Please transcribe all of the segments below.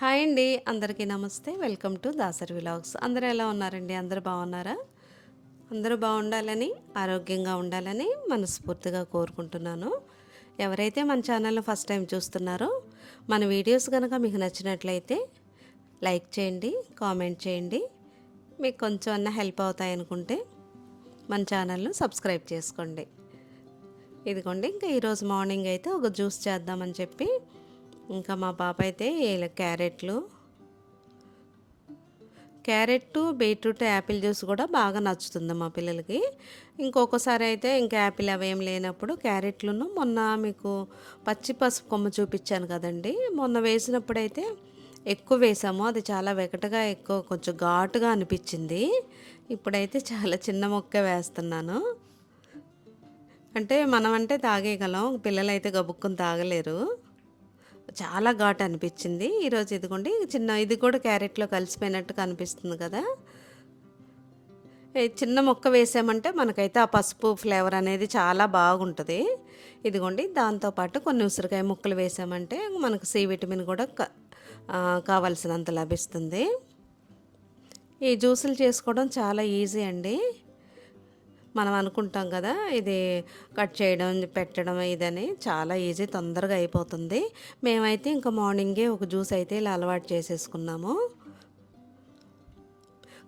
Hi అండి. అందరికీ నమస్తే. Welcome to Dasari vlogs. అందరూ ఎలా ఉన్నారండి? అందరూ బాగున్నారా? అందరూ బాగుండాలని ఆరోగ్యంగా ఉండాలని మనస్ఫూర్తిగా కోరుకుంటున్నాను. ఎవరైతే మన ఛానల్ని ఫస్ట్ టైం చూస్తున్నారో మన వీడియోస్ కనుక మీకు నచ్చినట్లయితే లైక్ చేయండి కామెంట్ చేయండి. మీకు కొంచెం అన్న హెల్ప్ అవుతాయి అనుకుంటే మన ఛానల్ను సబ్స్క్రైబ్ చేసుకోండి. ఇదిగోండి ఇంకా ఈరోజు మార్నింగ్ అయితే ఒక జ్యూస్ చేద్దామని చెప్పి ఇంకా మా పాప అయితే ఇలా క్యారెట్లు. క్యారెట్ బీట్రూట్ యాపిల్ జ్యూస్ కూడా బాగా నచ్చుతుంది మా పిల్లలకి. ఇంకొకసారి అయితే ఇంకా యాపిల్ అవి ఏం లేనప్పుడు క్యారెట్లను మొన్న మీకు పచ్చి పసుపు కొమ్మ చూపించాను కదండి. మొన్న వేసినప్పుడైతే ఎక్కువ వేసాము. అది చాలా వెకటగా ఎక్కువ కొంచెం ఘాటుగా అనిపించింది. ఇప్పుడైతే చాలా చిన్న మొక్క వేస్తున్నాను. అంటే మనం అంటే తాగేయగలం. పిల్లలైతే గబుక్కుని తాగలేరు. చాలా ఘాట్ అనిపించింది. ఈరోజు ఇదిగోండి చిన్న ఇది కూడా క్యారెట్లో కలిసిపోయినట్టు కనిపిస్తుంది కదా. చిన్న మొక్క వేసామంటే మనకైతే ఆ పసుపు ఫ్లేవర్ అనేది చాలా బాగుంటుంది. ఇదిగోండి దాంతోపాటు కొన్ని ఉసిరికాయ ముక్కలు వేసామంటే మనకు సి విటమిన్ కూడా క- లభిస్తుంది. ఈ జ్యూసులు చేసుకోవడం చాలా ఈజీ అండి. మనం అనుకుంటాం కదా ఇది కట్ చేయడం పెట్టడం ఇదని చాలా ఈజీ తొందరగా అయిపోతుంది. మేమైతే ఇంకా మార్నింగే ఒక జ్యూస్ అయితే ఇలా అలవాటు చేసేసుకున్నాము.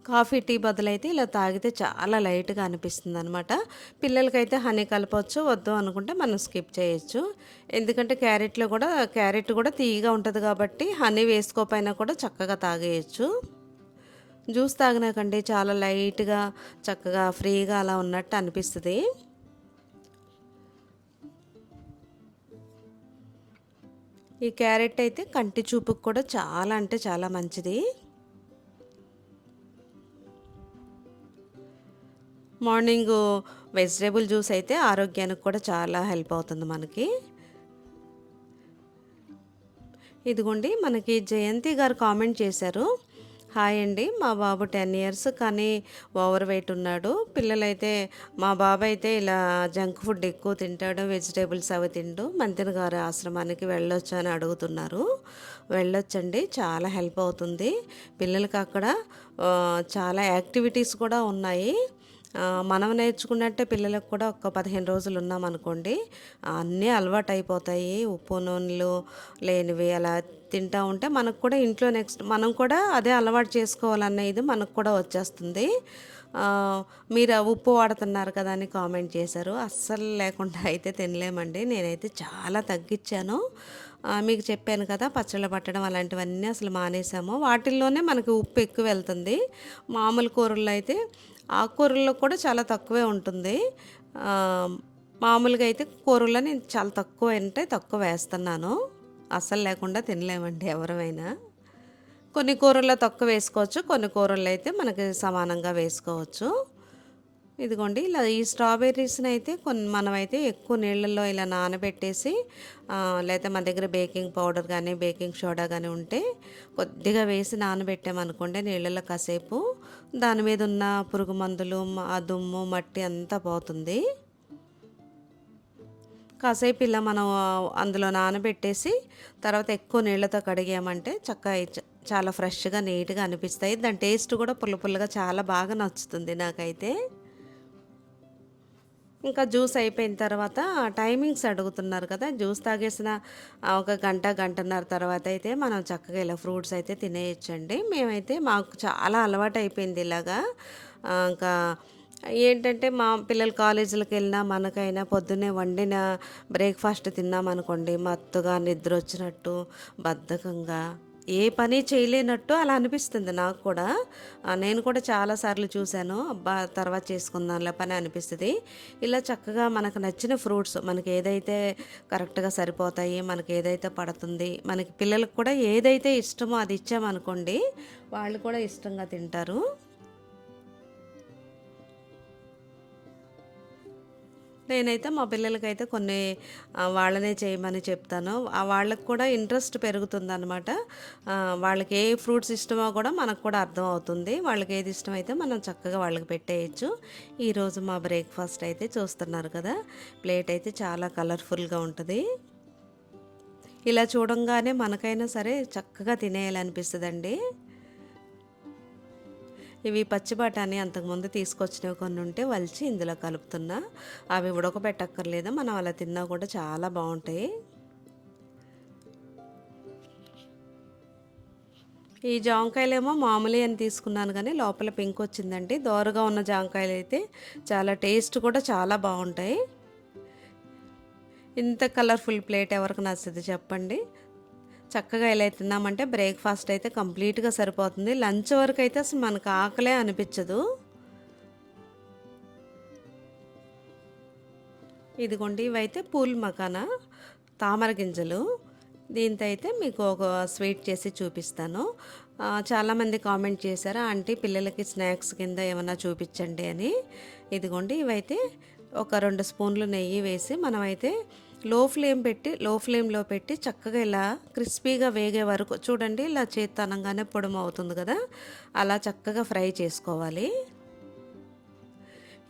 కాఫీ టీ బదులైతే ఇలా తాగితే చాలా లైట్గా అనిపిస్తుంది అనమాట పిల్లలకైతే హనీ కలపవచ్చు వద్దు అనుకుంటే మనం స్కిప్ చేయొచ్చు. ఎందుకంటే క్యారెట్లో కూడా క్యారెట్ కూడా తీయగా ఉంటుంది కాబట్టి హనీ వేసుకోపోయినా కూడా చక్కగా తాగేయచ్చు. జ్యూస్ తాగినాకండి చాలా లైట్గా చక్కగా ఫ్రీగా అలా ఉన్నట్టు అనిపిస్తుంది. ఈ క్యారెట్ అయితే కంటి చూపుకు కూడా చాలా అంటే చాలా మంచిది. మార్నింగ్ వెజిటేబుల్ జ్యూస్ అయితే ఆరోగ్యానికి కూడా చాలా హెల్ప్ అవుతుంది మనకి. ఇదిగోండి మనకి జయంతి గారు కామెంట్ చేశారు. హాయ్ అండి. మా బాబు టెన్ ఇయర్స్ కానీ ఓవర్ వెయిట్ ఉన్నాడు. పిల్లలైతే మా బాబు అయితే ఇలా జంక్ ఫుడ్ ఎక్కువ తింటాడు వెజిటేబుల్స్ అవి తింటూ మంతిన గారి ఆశ్రమానికి వెళ్ళొచ్చు అని అడుగుతున్నారు. వెళ్ళొచ్చండి. చాలా హెల్ప్ అవుతుంది. పిల్లలకి అక్కడ చాలా యాక్టివిటీస్ కూడా ఉన్నాయి. మనం నేర్చుకున్నట్టే పిల్లలకు కూడా ఒక పదిహేను రోజులు ఉన్నామనుకోండి అన్నీ అలవాటు అయిపోతాయి ఉప్పు నూనెలు లేనివి అలా తింటూ ఉంటే మనకు కూడా ఇంట్లో నెక్స్ట్ మనం కూడా అదే అలవాటు చేసుకోవాలన్న ఇది మనకు కూడా వచ్చేస్తుంది. మీరు ఉప్పు వాడుతున్నారు కదా అని కామెంట్ చేశారు. అస్సలు లేకుండా అయితే తినలేమండి. నేనైతే చాలా తగ్గించాను మీకు చెప్పాను కదా పచ్చళ్ళు పట్టడం అలాంటివన్నీ అసలు మానేసాము. వాటిల్లోనే మనకి ఉప్పు ఎక్కువ వెళ్తుంది. మామూలు కూరల్లో అయితే ఆకుకూరల్లో కూడా చాలా తక్కువే ఉంటుంది. మామూలుగా అయితే కూరల్లో నేను చాలా తక్కువ అంటే తక్కువ వేస్తున్నాను. అస్సలు లేకుండా తినలేమండి ఎవరమైనా. కొన్ని కూరల్లో తక్కువ వేసుకోవచ్చు కొన్ని కూరల్లో అయితే మనకి సమానంగా వేసుకోవచ్చు. ఇదిగోండి ఇలా ఈ స్ట్రాబెర్రీస్ని అయితే కొన్ని మనమైతే ఎక్కువ నీళ్ళల్లో ఇలా నానబెట్టేసి ఆ, లేకపోతే మన దగ్గర బేకింగ్ పౌడర్ కానీ బేకింగ్ సోడా కానీ ఉంటే కొద్దిగా వేసి నానబెట్టామనుకోండి నీళ్ళల్లో కాసేపు. దాని మీద ఉన్న పురుగు మందులు ఆ దుమ్ము మట్టి అంతా పోతుంది. కాసేపు ఇలా మనం అందులో నానబెట్టేసి తర్వాత ఎక్కువ నీళ్ళతో కడిగామంటే చక్కగా చాలా ఫ్రెష్గా నీట్గా అనిపిస్తాయి. దాని టేస్ట్ కూడా పుల్ల పుల్లగా చాలా బాగా నచ్చుతుంది నాకైతే. ఇంకా జ్యూస్ అయిపోయిన తర్వాత టైమింగ్స్ అడుగుతున్నారు కదా జ్యూస్ తాగేసిన ఒక గంట గంటన్నర తర్వాత అయితే మనం చక్కగా ఇలా ఫ్రూట్స్ అయితే తినేయచ్చండి. మేమైతే మాకు చాలా అలవాటు అయిపోయింది ఇలాగా ఇంకా ఏంటంటే మా పిల్లలు కాలేజీలకు వెళ్ళినా మనకైనా పొద్దున్నే వండిన బ్రేక్ఫాస్ట్ తిన్నామనుకోండి మత్తుగా నిద్ర వచ్చినట్టు బద్ధకంగా ఏ పని చేయలేనట్టు అలా అనిపిస్తుంది నాకు కూడా. నేను కూడా చాలాసార్లు చూశాను. అబ్బా తర్వాత చేసుకుందాంలే పని అనిపిస్తుంది. ఇలా చక్కగా మనకు నచ్చిన ఫ్రూట్స్ మనకి ఏదైతే కరెక్ట్గా సరిపోతాయి మనకి ఏదైతే పడుతుంది మనకి పిల్లలకు కూడా ఏదైతే ఇష్టమో అది ఇచ్చామనుకోండి వాళ్ళు కూడా ఇష్టంగా తింటారు. నేనైతే మా పిల్లలకైతే కొన్ని వాళ్ళనే చేయమని చెప్తాను. వాళ్ళకు వాళ్ళకి కూడా ఇంట్రెస్ట్ పెరుగుతుందనమాట వాళ్ళకి ఏ ఫ్రూట్స్ ఇష్టమో కూడా మనకు కూడా అర్థం అవుతుంది. వాళ్ళకి ఏది ఇష్టమైతే మనం చక్కగా వాళ్ళకి పెట్టేయచ్చు. ఈరోజు మా బ్రేక్ఫాస్ట్ అయితే చూస్తున్నారు కదా. ప్లేట్ అయితే చాలా కలర్ఫుల్గా ఉంటుంది. ఇలా చూడంగానే మనకైనా సరే చక్కగా తినేయాలనిపిస్తుందండి. ఇవి పచ్చి బఠానీ అంతకుముందు తీసుకొచ్చినవి కొన్ని ఉంటే వలిచి ఇందులో కలుపుతున్నా. అవి ఉడకబెట్టక్కర్లేదు మనం అలా తిన్నా కూడా చాలా బాగుంటాయి. ఈ జామకాయలేమో మామూలు అని తీసుకున్నాను కానీ లోపల పింక్ వచ్చిందండి. దోరగా ఉన్న జామకాయలు అయితే చాలా టేస్ట్ కూడా చాలా బాగుంటాయి. ఇంత కలర్ఫుల్ ప్లేట్ ఎవరికి నచ్చదు చెప్పండి. చక్కగా ఇలా తిన్నామంటే బ్రేక్ఫాస్ట్ అయితే కంప్లీట్గా సరిపోతుంది. లంచ్ వరకు అయితే అసలు మనకు ఆకలే అనిపించదు. ఇదిగోండి ఇవైతే పూల్ మకానా తామర గింజలు. దీంతో అయితే మీకు ఒక స్వీట్ చేసి చూపిస్తాను. చాలామంది కామెంట్ చేశారు ఆంటీ పిల్లలకి స్నాక్స్ కింద ఏమైనా చూపించండి అని. ఇదిగోండి ఇవైతే ఒక రెండు స్పూన్లు నెయ్యి వేసి మనమైతే లో ఫ్లేమ్ పెట్టి లో ఫ్లేమ్లో పెట్టి చక్కగా ఇలా క్రిస్పీగా వేగే వరకు చూడండి ఇలా చేతనంగానే పొడుము అవుతుంది కదా? అలా చక్కగా ఫ్రై చేసుకోవాలి.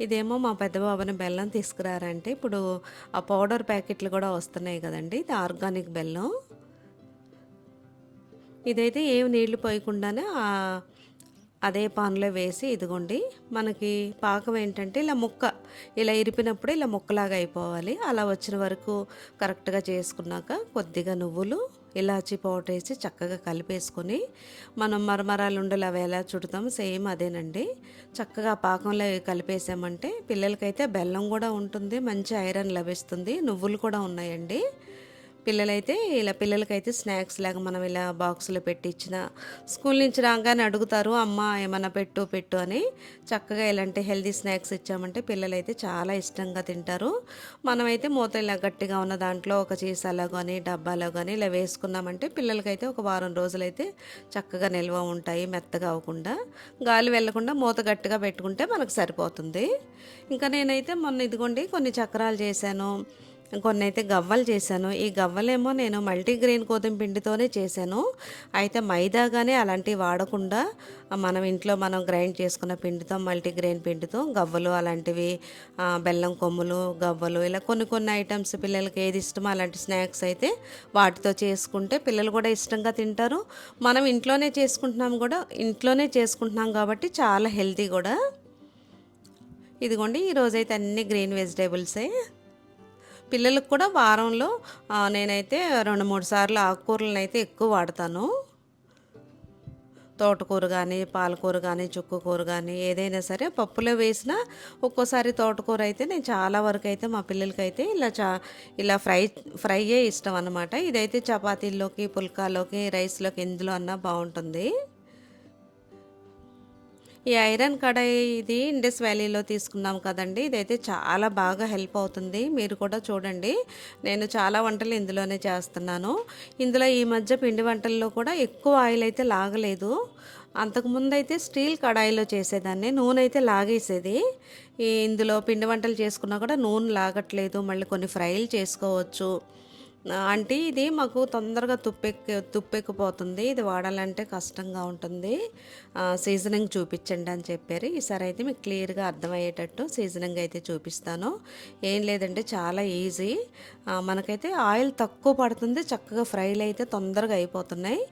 ఇదేమో మా పెద్ద బాబుని బెల్లం తీసుకురారంటే ఇప్పుడు ఆ పౌడర్ ప్యాకెట్లు కూడా వస్తున్నాయి కదండి ఇది ఆర్గానిక్ బెల్లం. ఇదైతే ఏం నీళ్ళు పోయకుండానే అదే పాన్లో వేసి ఇదిగోండి మనకి పాకం ఏంటంటే ఇలా ముక్క ఇలా ఇరిపినప్పుడు ఇలా ముక్కలాగా అయిపోవాలి. అలా వచ్చిన వరకు కరెక్ట్గా చేసుకున్నాక కొద్దిగా నువ్వులు ఇలాచి పౌడర్ వేసి చక్కగా కలిపేసుకొని మనం మరమరాలు ఉండలు అవి ఎలా చుడతాం సేమ్ అదేనండి. చక్కగా పాకంలో కలిపేసామంటే పిల్లలకైతే బెల్లం కూడా ఉంటుంది మంచి ఐరన్ లభిస్తుంది నువ్వులు కూడా ఉన్నాయండి. పిల్లలైతే ఇలా పిల్లలకైతే స్నాక్స్ లాగా మనం ఇలా బాక్సులో పెట్టి ఇచ్చిన స్కూల్ నుంచి రాగానే అడుగుతారు అమ్మ ఏమన్నా పెట్టు పెట్టు అని. చక్కగా ఇలాంటి హెల్దీ స్నాక్స్ ఇచ్చామంటే పిల్లలైతే చాలా ఇష్టంగా తింటారు. మనమైతే మూత ఇలా గట్టిగా ఉన్న దాంట్లో ఒక చీసాలో కానీ డబ్బాలో కానీ ఇలా వేసుకున్నామంటే పిల్లలకైతే ఒక వారం రోజులైతే చక్కగా నిల్వ ఉంటాయి మెత్తగా అవ్వకుండా. గాలి వెళ్ళకుండా మూత గట్టిగా పెట్టుకుంటే మనకు సరిపోతుంది. ఇంకా నేనైతే మొన్న ఇదిగోండి కొన్ని చక్రాలు చేశాను. కొన్ని అయితే గవ్వలు చేశాను. ఈ గవ్వలేమో నేను మల్టీగ్రెయిన్ గోధుమ పిండితోనే చేశాను. అయితే మైదా కానీ అలాంటివి వాడకుండా మనం ఇంట్లో మనం గ్రైండ్ చేసుకున్న పిండితో మల్టీగ్రెయిన్ పిండితో గవ్వలు అలాంటివి బెల్లం కొమ్ములు గవ్వలు ఇలా కొన్ని కొన్ని ఐటమ్స్ పిల్లలకి ఏది ఇష్టమో అలాంటి స్నాక్స్ అయితే వాటితో చేసుకుంటే పిల్లలు కూడా ఇష్టంగా తింటారు. మనం ఇంట్లోనే చేసుకుంటున్నాం కూడా ఇంట్లోనే చేసుకుంటున్నాం కాబట్టి చాలా హెల్తీ కూడా. ఇదిగోండి ఈరోజైతే అన్ని గ్రీన్ వెజిటేబుల్సే. పిల్లలకు కూడా వారంలో నేనైతే రెండు మూడు సార్లు ఆకుకూరలను అయితే ఎక్కువ వాడతాను. తోటకూర కానీ పాలకూర కానీ చుక్కకూర కానీ ఏదైనా సరే పప్పులో వేసిన ఒక్కోసారి తోటకూర అయితే నేను చాలా వరకు అయితే మా పిల్లలకైతే ఇలా చా ఇలా ఫ్రై ఫ్రైయే ఇష్టం అనమాట ఇదైతే చపాతీల్లోకి పుల్కాలోకి రైస్లోకి ఎందులో అన్నా బాగుంటుంది. ఈ ఐరన్ కడాయి ఇది ఇండస్ వ్యాలీలో తీసుకున్నాం కదండి. ఇదైతే చాలా బాగా హెల్ప్ అవుతుంది. మీరు కూడా చూడండి. నేను చాలా వంటలు ఇందులోనే చేస్తున్నాను. ఇందులో ఈ మధ్య పిండి వంటల్లో కూడా ఎక్కువ ఆయిల్ అయితే లాగలేదు. అంతకుముందు అయితే స్టీల్ కడాయిలో చేసేదాన్ని. నూనె అయితే లాగేసేది. ఇందులో పిండి వంటలు చేసుకున్నా కూడా నూనె లాగట్లేదు. మళ్ళీ కొన్ని ఫ్రైలు చేసుకోవచ్చు. అంటే ఇది మాకు తొందరగా తుప్పెక్కి తుప్పెక్కిపోతుంది. ఇది వాడాలంటే కష్టంగా ఉంటుంది. సీజనింగ్ చూపించండి అని చెప్పారు. ఈసారి అయితే మీకు క్లియర్గా అర్థమయ్యేటట్టు సీజనింగ్ అయితే చూపిస్తాను. ఏం లేదంటే చాలా ఈజీ. మనకైతే ఆయిల్ తక్కువ పడుతుంది చక్కగా ఫ్రైలు అయితే తొందరగా అయిపోతున్నాయి.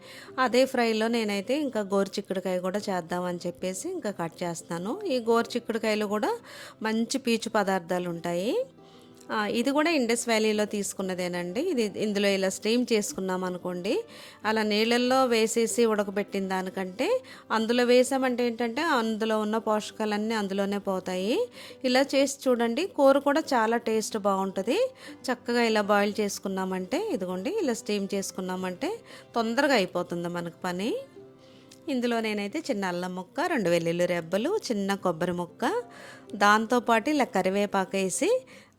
అదే ఫ్రైలో నేనైతే ఇంకా గోరు చిక్కుడుకాయ కూడా చేద్దామని చెప్పేసి ఇంకా కట్ చేస్తాను. ఈ గోరు చిక్కుడుకాయలు కూడా మంచి పీచు పదార్థాలు ఉంటాయి. ఇది కూడా ఇండస్ వ్యాలీలో తీసుకున్నదేనండి. ఇది ఇందులో ఇలా స్టీమ్ చేసుకున్నాం అనుకోండి. అలా నీళ్ళల్లో వేసేసి ఉడకబెట్టిన దానికంటే అందులో వేసామంటే ఏంటంటే అందులో ఉన్న పోషకాలన్నీ అందులోనే పోతాయి. ఇలా చేసి చూడండి కూర కూడా చాలా టేస్ట్ బాగుంటుంది. చక్కగా ఇలా బాయిల్ చేసుకున్నామంటే ఇదిగోండి ఇలా స్టీమ్ చేసుకున్నామంటే తొందరగా అయిపోతుంది మనకు పని. ఇందులో నేనైతే చిన్న అల్లం ముక్క రెండు వెల్లుల్లి రెబ్బలు చిన్న కొబ్బరి ముక్క దాంతోపాటు ఇలా కరివేపాకు వేసి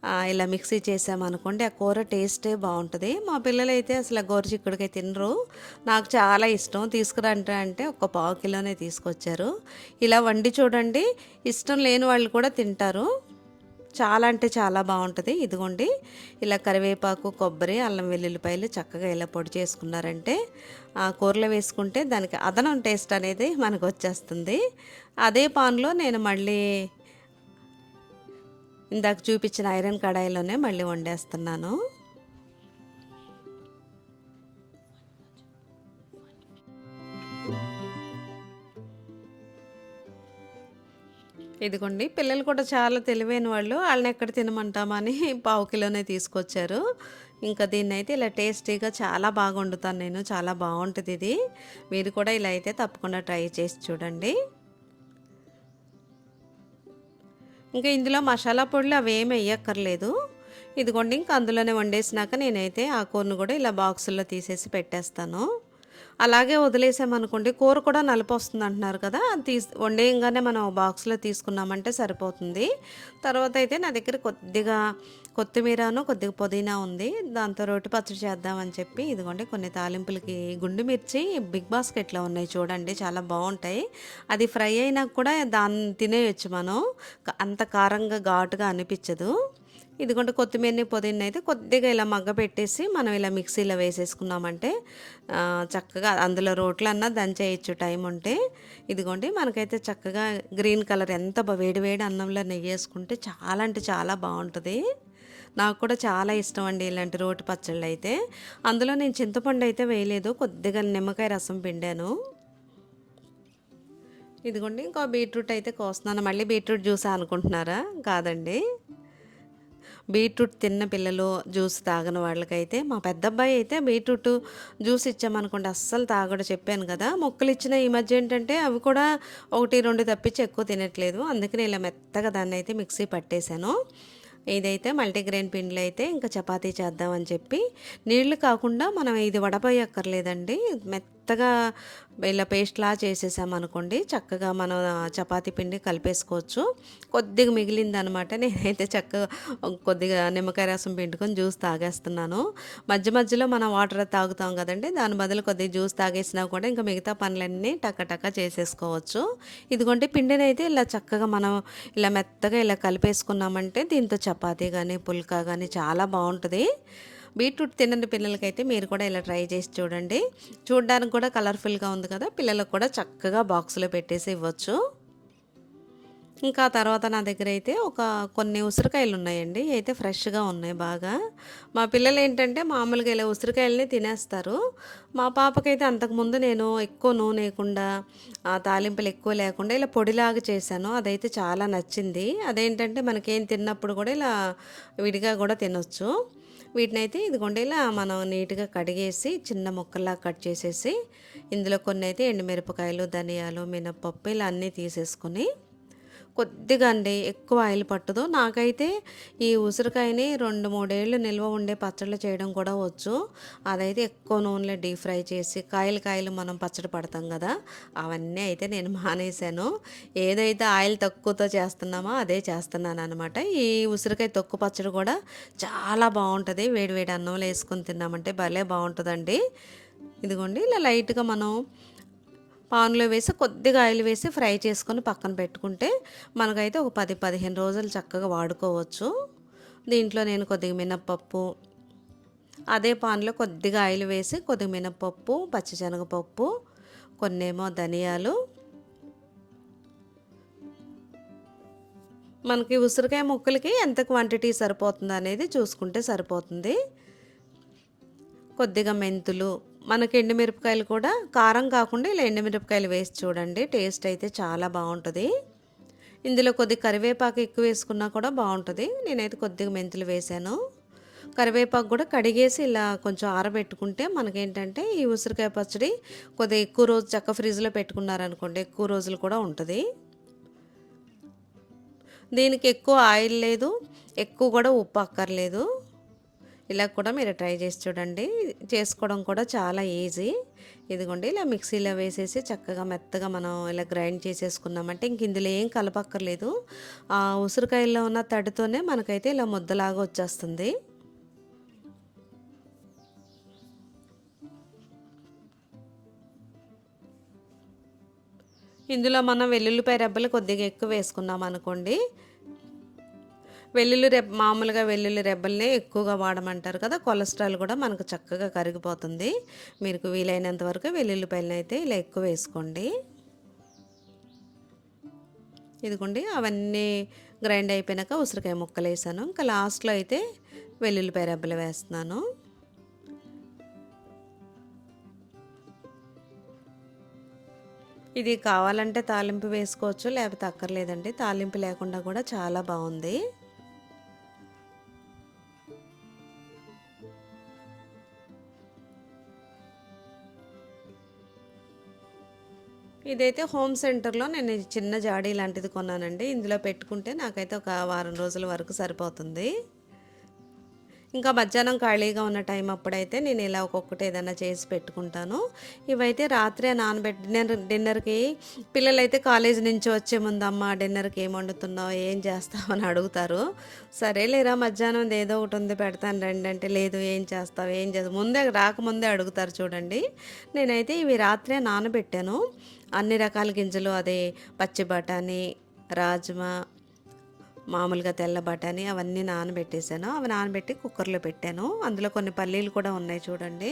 ఇలా మిక్సీ చేసామనుకోండి ఆ కూర టేస్టే బాగుంటుంది. మా పిల్లలు అయితే అసలు గోరు చిక్కుడికాయ తినరు. నాకు చాలా ఇష్టం. తీసుకురంటే అంటే ఒక పావు కిలోనే తీసుకొచ్చారు. ఇలా వండి చూడండి ఇష్టం లేని వాళ్ళు కూడా తింటారు. చాలా అంటే చాలా బాగుంటుంది. ఇదిగోండి ఇలా కరివేపాకు కొబ్బరి అల్లం వెల్లుల్లిపాయలు చక్కగా ఇలా పొడి చేసుకున్నారంటే ఆ కూరలో వేసుకుంటే దానికి అదనం టేస్ట్ అనేది మనకు వచ్చేస్తుంది. అదే పాన్లో నేను మళ్ళీ ఇందాక చూపించిన ఐరన్ కడాయిలోనే మళ్ళీ వండేస్తున్నాను. ఇదిగోండి పిల్లలు కూడా చాలా తెలివైన వాళ్ళు వాళ్ళని ఎక్కడ తినమంటామని పావు కిలోనే తీసుకొచ్చారు. ఇంకా దీన్ని అయితే ఇలా టేస్టీగా చాలా బాగా వండుతాను నేను చాలా బాగుంటుంది ఇది. మీరు కూడా ఇలా అయితే తప్పకుండా ట్రై చేసి చూడండి. ఇంకా ఇందులో మసాలా పొడులు అవి ఏమి వేయక్కర్లేదు. ఇదిగోండి ఇంకా అందులోనే వండేసినాక నేనైతే ఆ కూరను కూడా ఇలా బాక్సుల్లో తీసేసి పెట్టేస్తాను. అలాగే వదిలేసామనుకోండి కూర కూడా నలుపు వస్తుంది అంటున్నారు కదా అది తీసి వండేయంగానే మనం బాక్స్లో తీసుకున్నామంటే సరిపోతుంది. తర్వాత అయితే నా దగ్గర కొద్దిగా కొత్తిమీరను కొద్దిగా పుదీనా ఉంది దాంతో రోటి పచ్చడి చేద్దామని చెప్పి ఇదిగోండి కొన్ని తాలింపులకి గుండు మిర్చి బిగ్ బాస్కెట్లో ఉన్నాయి చూడండి చాలా బాగుంటాయి. అది ఫ్రై అయినా కూడా దాన్ని తినేయచ్చు మనం అంత కారంగా ఘాటుగా అనిపించదు. ఇదిగోండి కొత్తిమీరని పుదీనా అయితే కొద్దిగా ఇలా మగ్గ పెట్టేసి మనం ఇలా మిక్సీలో వేసేసుకున్నామంటే చక్కగా అందులో రోట్లన్నా దంచేయచ్చు టైం ఉంటే. ఇదిగోండి మనకైతే చక్కగా గ్రీన్ కలర్ ఎంత బా- వేడి వేడి అన్నంలో నెయ్యి వేసుకుంటే చాలా అంటే చాలా బాగుంటుంది. నాకు కూడా చాలా ఇష్టం అండి ఇలాంటి రోటి పచ్చళ్ళు అయితే. అందులో నేను చింతపండు అయితే వేయలేదు కొద్దిగా నిమ్మకాయ రసం పిండాను. ఇదిగోండి ఇంకో బీట్రూట్ అయితే కోస్తున్నాను. మళ్ళీ బీట్రూట్ జ్యూస్ అనుకుంటున్నారా? కాదండి. బీట్రూట్ తిన్న పిల్లలు జ్యూస్ తాగని వాళ్ళకైతే మా పెద్ద అబ్బాయి అయితే బీట్రూట్ జ్యూస్ ఇచ్చామనుకోండి అస్సలు తాగడు చెప్పాను కదా. మొక్కలు ఇచ్చిన ఈ మధ్య ఏంటంటే అవి కూడా ఒకటి రెండు తప్పించి ఎక్కువ తినట్లేదు. అందుకని ఇలా మెత్తగా దాన్ని అయితే మిక్సీ పట్టేశాను. ఇదైతే మల్టీగ్రెయిన్ పిండిలో అయితే ఇంకా చపాతీ చేద్దామని చెప్పి నీళ్ళు కాకుండా మనం ఇది వడపోయక్కర్లేదండి. మెత్తగా ఇలా పేస్ట్లా చేసేసామనుకోండి చక్కగా మనం చపాతీ పిండి కలిపేసుకోవచ్చు. కొద్దిగా మిగిలిందనమాట. నేనైతే చక్కగా కొద్దిగా నిమ్మకాయ రసం పిండుకొని జ్యూస్ తాగేస్తున్నాను. మధ్య మధ్యలో మనం వాటర్ తాగుతాం కదండి దాని బదులు కొద్దిగా జ్యూస్ తాగేసినా కూడా ఇంకా మిగతా పనులన్నీ టక్క టక్క చేసేసుకోవచ్చు. ఇదిగోండి పిండిని అయితే ఇలా చక్కగా మనం ఇలా మెత్తగా ఇలా కలిపేసుకున్నామంటే దీంతో చపాతీ కానీ పుల్కా కానీ చాలా బాగుంటుంది. బీట్రూట్ తినని పిల్లలకైతే మీరు కూడా ఇలా ట్రై చేసి చూడండి. చూడడానికి కూడా కలర్ఫుల్గా ఉంది కదా పిల్లలకు కూడా చక్కగా బాక్స్లో పెట్టేసి ఇవ్వచ్చు. ఇంకా తర్వాత నా దగ్గర అయితే ఒక కొన్ని ఉసిరికాయలు ఉన్నాయండి అయితే ఫ్రెష్గా ఉన్నాయి బాగా. మా పిల్లలు ఏంటంటే మామూలుగా ఇలా ఉసిరికాయలని తినేస్తారు. మా పాపకైతే అంతకుముందు నేను ఎక్కువ నూనె లేకుండా తాలింపులు ఎక్కువ లేకుండా ఇలా పొడిలాగా చేశాను అదైతే చాలా నచ్చింది. అదేంటంటే మనకేం తిన్నప్పుడు కూడా ఇలా విడిగా కూడా తినొచ్చు. వీటిని అయితే ఇదిగోండి ఇలా మనం నీట్గా కడిగేసి చిన్న ముక్కల్లా కట్ చేసేసి ఇందులో కొన్ని అయితే ఎండుమిరపకాయలు ధనియాలు మినపప్పు ఇలా అన్నీ తీసేసుకొని కొద్దిగా అండి ఎక్కువ ఆయిల్ పట్టదు. నాకైతే ఈ ఉసిరికాయని రెండు మూడేళ్ళు నిల్వ ఉండే పచ్చళ్ళు చేయడం కూడా వచ్చు. అదైతే ఎక్కువ నూనెలో డీప్ ఫ్రై చేసి కాయలు కాయలు మనం పచ్చడి పడతాం కదా అవన్నీ అయితే నేను మానేశాను. ఏదైతే ఆయిల్ తక్కువతో చేస్తున్నామో అదే చేస్తున్నాను అనమాట ఈ ఉసిరికాయ తొక్కు పచ్చడి కూడా చాలా బాగుంటుంది. వేడి వేడి అన్నంలో వేసుకొని తిన్నామంటే భలే బాగుంటుందండి. ఇదిగోండి ఇలా లైట్గా మనం పాన్లో వేసి కొద్దిగా ఆయిల్ వేసి ఫ్రై చేసుకొని పక్కన పెట్టుకుంటే మనకైతే ఒక పది పదిహేను రోజులు చక్కగా వాడుకోవచ్చు. దీంట్లో నేను కొద్దిగా మినప్పప్పు అదే పాన్లో కొద్దిగా ఆయిల్ వేసి కొద్దిగా మినప్పప్పు పచ్చిశనగపప్పు కొన్నేమో ధనియాలు. మనకి ఉసిరికాయ ముక్కలకి ఎంత క్వాంటిటీ సరిపోతుంది అనేది చూసుకుంటే సరిపోతుంది. కొద్దిగా మెంతులు మనకి ఎండుమిరపకాయలు కూడా కారం కాకుండా ఇలా ఎండుమిరపకాయలు వేసి చూడండి. టేస్ట్ అయితే చాలా బాగుంటుంది. ఇందులో కొద్ది కరివేపాకు ఎక్కువ వేసుకున్నా కూడా బాగుంటుంది. నేనైతే కొద్దిగా మెంతులు వేసాను. కరివేపాకు కూడా కడిగేసి ఇలా కొంచెం ఆరబెట్టుకుంటే మనకేంటంటే ఈ ఉసిరికాయ పచ్చడి కొద్దిగా ఎక్కువ రోజు చక్క ఫ్రిడ్జ్లో పెట్టుకున్నారనుకోండి ఎక్కువ రోజులు కూడా ఉంటుంది. దీనికి ఎక్కువ ఆయిల్ లేదు ఎక్కువ కూడా ఉప్పు అక్కర్లేదు. ఇలా కూడా మీరు ట్రై చేసి చూడండి. చేసుకోవడం కూడా చాలా ఈజీ. ఇదిగోండి ఇలా మిక్సీలో వేసేసి చక్కగా మెత్తగా మనం ఇలా గ్రైండ్ చేసేసుకున్నామంటే ఇంక ఇందులో ఏం కలపక్కర్లేదు. ఆ ఉసిరికాయల్లో ఉన్న తడితోనే మనకైతే ఇలా ముద్దలాగా వచ్చేస్తుంది. ఇందులో మనం వెల్లుల్లిపాయ రెబ్బలు కొద్దిగా ఎక్కువ వేసుకున్నాం అనుకోండి. వెల్లుల్లి రెబ్బ మామూలుగా వెల్లుల్లి రెబ్బల్ని ఎక్కువగా వాడమంటారు కదా కొలెస్ట్రాల్ కూడా మనకు చక్కగా కరిగిపోతుంది. మీకు వీలైనంత వరకు వెల్లుల్లిపాయలను అయితే ఇలా ఎక్కువ వేసుకోండి. ఇదిగోండి అవన్నీ గ్రైండ్ అయిపోయినాక ఉసిరికాయ ముక్కలు వేసాను. ఇంకా లాస్ట్లో అయితే వెల్లుల్లిపాయ రెబ్బలు వేస్తున్నాను. ఇది కావాలంటే తాలింపు వేసుకోవచ్చు లేకపోతే అక్కర్లేదండి. తాలింపు లేకుండా కూడా చాలా బాగుంది. ఇదైతే హోమ్ సెంటర్లో నేను చిన్న జాడీ లాంటిది కొన్నానండి. ఇందులో పెట్టుకుంటే నాకైతే ఒక వారం రోజుల వరకు సరిపోతుంది. ఇంకా మధ్యాహ్నం ఖాళీగా ఉన్న టైం అప్పుడైతే నేను ఇలా ఒక్కొక్కటి ఏదైనా చేసి పెట్టుకుంటాను. ఇవైతే రాత్రే నానబెట్టి డిన్నర్ డిన్నర్కి పిల్లలైతే కాలేజ్ నుంచి వచ్చే ముందు అమ్మ డిన్నర్కి ఏం వండుతున్నావు ఏం చేస్తావు అని అడుగుతారు. సరే లేరా మధ్యాహ్నం ఏదో ఒకటి ఉంది పెడతాను రండి అంటే లేదు ఏం చేస్తావు ఏం చేస్తావు? ముందే రాకముందే అడుగుతారు చూడండి. నేనైతే ఇవి రాత్రే నానబెట్టాను. అన్ని రకాల గింజలు అదే పచ్చి బఠానీ రాజ్మా మామూలుగా తెల్ల బఠానీ అవన్నీ నానబెట్టేశాను. అవి నానబెట్టి కుక్కర్లో పెట్టాను. అందులో కొన్ని పల్లీలు కూడా ఉన్నాయి చూడండి.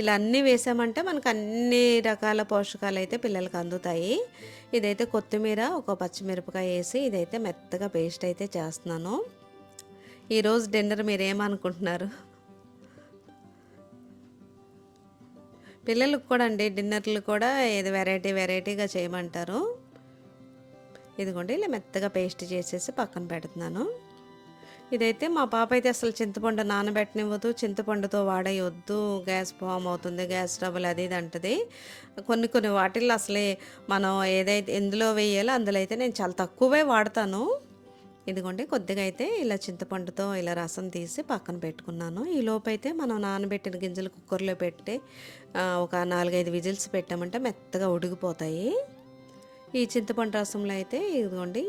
ఇలా అన్నీ వేసామంటే మనకు అన్ని రకాల పోషకాలు అయితే పిల్లలకు అందుతాయి. ఇదైతే కొత్తిమీర ఒక పచ్చిమిరపకాయ వేసి ఇదైతే మెత్తగా పేస్ట్ అయితే చేస్తున్నాను. ఈరోజు డిన్నర్ మీరేమనుకుంటున్నారు పిల్లలకు కూడా అండి డిన్నర్లు కూడా ఏది వెరైటీ వెరైటీగా చేయమంటారు. ఇదిగోండి ఇలా మెత్తగా పేస్ట్ చేసేసి పక్కన పెడుతున్నాను. ఇదైతే మా పాప అయితే అసలు చింతపండు నానబెట్టనివ్వదు చింతపండుతో వాడేయొద్దు గ్యాస్ ఫామ్ అవుతుంది గ్యాస్ ట్రబుల్ అది ఇది అంటది. కొన్ని కొన్ని వాటిల్లో అసలే మనం ఏదైతే ఎందులో వేయాలో అందులో అయితే నేను చాలా తక్కువే వాడతాను. ఇదిగోండి కొద్దిగా అయితే ఇలా చింతపండుతో ఇలా రసం తీసి పక్కన పెట్టుకున్నాను. ఈ లోపైతే మనం నానబెట్టిన గింజలు కుక్కర్లో పెట్టి ఒక నాలుగైదు విజిల్స్ పెట్టామంటే మెత్తగా ఉడిగిపోతాయి ఈ చింతపండు రసంలో అయితే ఇదిగోండి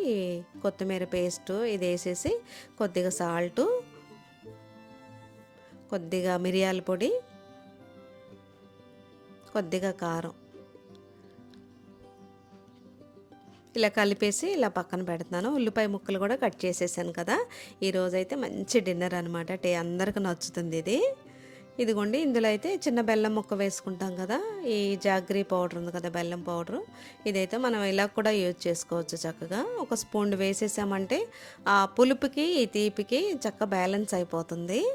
కొత్తిమీర పేస్ట్ ఇది వేసేసి కొద్దిగా సాల్టు కొద్దిగా మిరియాల పొడి కొద్దిగా కారం. ఇలా కలిపేసి ఇలా పక్కన పెడుతున్నాను. ఉల్లిపాయ ముక్కలు కూడా కట్ చేసేసాను కదా. ఈరోజైతే మంచి డిన్నర్ అనమాట టే అందరికి నచ్చుతుంది ఇది. ఇదిగోండి ఇందులో అయితే చిన్న బెల్లం ముక్క వేసుకుంటాం కదా ఈ జాగ్రీ పౌడర్ ఉంది కదా బెల్లం పౌడర్. ఇదైతే మనం ఇలా కూడా యూజ్ చేసుకోవచ్చు చక్కగా. ఒక స్పూన్ వేసేసామంటే ఆ పులుపుకి ఈ తీపికి చక్క బ్యాలెన్స్ అయిపోతుంది.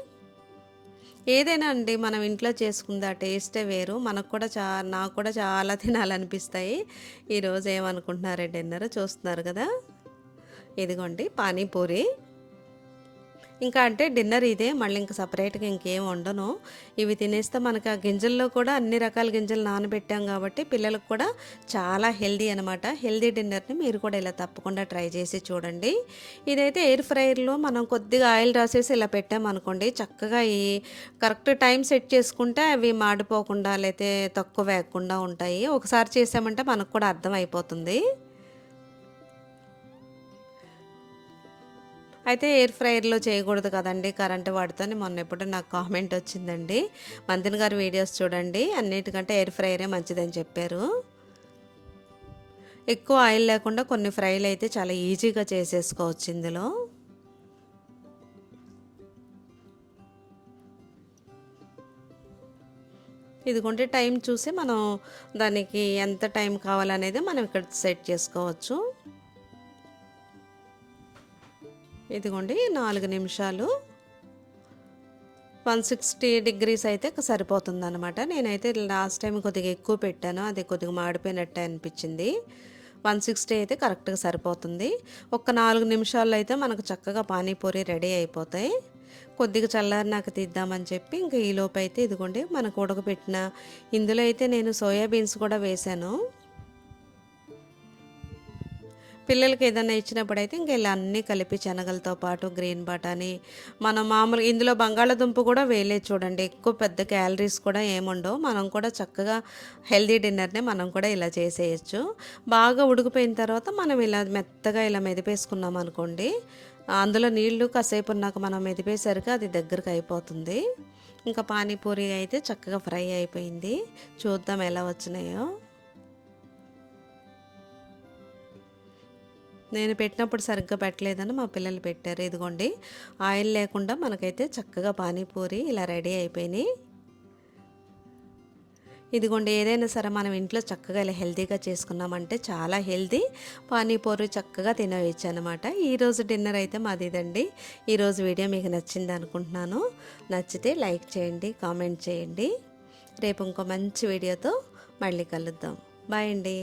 ఏదైనా అండి మనం ఇంట్లో చేసుకుంది ఆ టేస్టే వేరు. మనకు కూడా చా నాకు కూడా చాలా తినాలనిపిస్తాయి. ఈరోజు ఏమనుకుంటున్నారే డిన్నర్? చూస్తున్నారు కదా? ఇదిగోండి పానీపూరి. ఇంకా అంటే డిన్నర్ ఇదే మళ్ళీ ఇంకా సపరేట్గా ఇంకేం వండను. ఇవి తినేస్తే మనకి ఆ గింజల్లో కూడా అన్ని రకాల గింజలు నానబెట్టాం కాబట్టి పిల్లలకు కూడా చాలా హెల్దీ అనమాట హెల్దీ డిన్నర్ని మీరు కూడా ఇలా తప్పకుండా ట్రై చేసి చూడండి. ఇదైతే ఎయిర్ ఫ్రైయర్లో మనం కొద్దిగా ఆయిల్ రాసేసి ఇలా పెట్టామనుకోండి చక్కగా ఈ కరెక్ట్ టైం సెట్ చేసుకుంటే అవి మాడిపోకుండా లేకపోతే తక్కువ వేయకుండా ఉంటాయి. ఒకసారి చేసామంటే మనకు కూడా అర్థం అయిపోతుంది. అయితే ఎయిర్ ఫ్రైయర్లో చేయకూడదు కదండి. కరెంటు వాడితేనే మొన్న ఎప్పుడు నాకు కామెంట్ వచ్చిందండి. మంతిన్ గారు వీడియోస్ చూడండి. అన్నిటికంటే ఎయిర్ ఫ్రైయరే మంచిదని చెప్పారు. ఎక్కువ ఆయిల్ లేకుండా కొన్ని ఫ్రైలు అయితే చాలా ఈజీగా చేసేసుకోవచ్చు ఇందులో. ఇదిగోంటే టైం చూసి మనం దానికి ఎంత టైం కావాలనేది మనం ఇక్కడ సెట్ చేసుకోవచ్చు. ఇదిగోండి నాలుగు నిమిషాలు. వన్ సిక్స్టీ డిగ్రీస్ అయితే సరిపోతుంది అనమాట నేనైతే లాస్ట్ టైం కొద్దిగా ఎక్కువ పెట్టాను అది కొద్దిగా మాడిపోయినట్టే అనిపించింది. వన్ సిక్స్టీ అయితే కరెక్ట్గా సరిపోతుంది. ఒక నాలుగు నిమిషాల్లో అయితే మనకు చక్కగా పానీపూరి రెడీ అయిపోతాయి. కొద్దిగా చల్లారినాక తీద్దామని చెప్పి ఇంకా ఈలోపు అయితే ఇదిగోండి మనకు ఉడకపెట్టిన ఇందులో అయితే నేను సోయాబీన్స్ కూడా వేశాను. పిల్లలకి ఏదైనా ఇచ్చినప్పుడు అయితే ఇంకా ఇలా అన్నీ కలిపి శనగలతో పాటు గ్రీన్ బటానీ మనం మామూలు ఇందులో బంగాళాదుంప కూడా వేయలేదు చూడండి. ఎక్కువ పెద్ద క్యాలరీస్ కూడా ఏముండవు. మనం కూడా చక్కగా హెల్దీ డిన్నర్ని మనం కూడా ఇలా చేసేయచ్చు. బాగా ఉడికిపోయిన తర్వాత మనం ఇలా మెత్తగా ఇలా మెదిపేసుకున్నాం అనుకోండి అందులో నీళ్ళు కాసేపు ఉన్నాక మనం మెదిపేసరికి అది దగ్గరకు అయిపోతుంది. ఇంకా పానీపూరి అయితే చక్కగా ఫ్రై అయిపోయింది. చూద్దాం ఎలా వచ్చినాయో. నేను పెట్టినప్పుడు సరిగ్గా పెట్టలేదని మా పిల్లలు పెట్టారు. ఇదిగోండి ఆయిల్ లేకుండా మనకైతే చక్కగా పానీపూరి ఇలా రెడీ అయిపోయినాయి. ఇదిగోండి ఏదైనా సరే మనం ఇంట్లో చక్కగా ఇలా హెల్తీగా చేసుకున్నామంటే చాలా హెల్తీ. పానీపూరి చక్కగా తినవచ్చు అనమాట ఈరోజు డిన్నర్ అయితే మాది ఇదండి. ఈరోజు వీడియో మీకు నచ్చింది అనుకుంటున్నాను. నచ్చితే లైక్ చేయండి కామెంట్ చేయండి. రేపు ఇంకో మంచి వీడియోతో మళ్ళీ కలుద్దాం. బాయ్ అండి.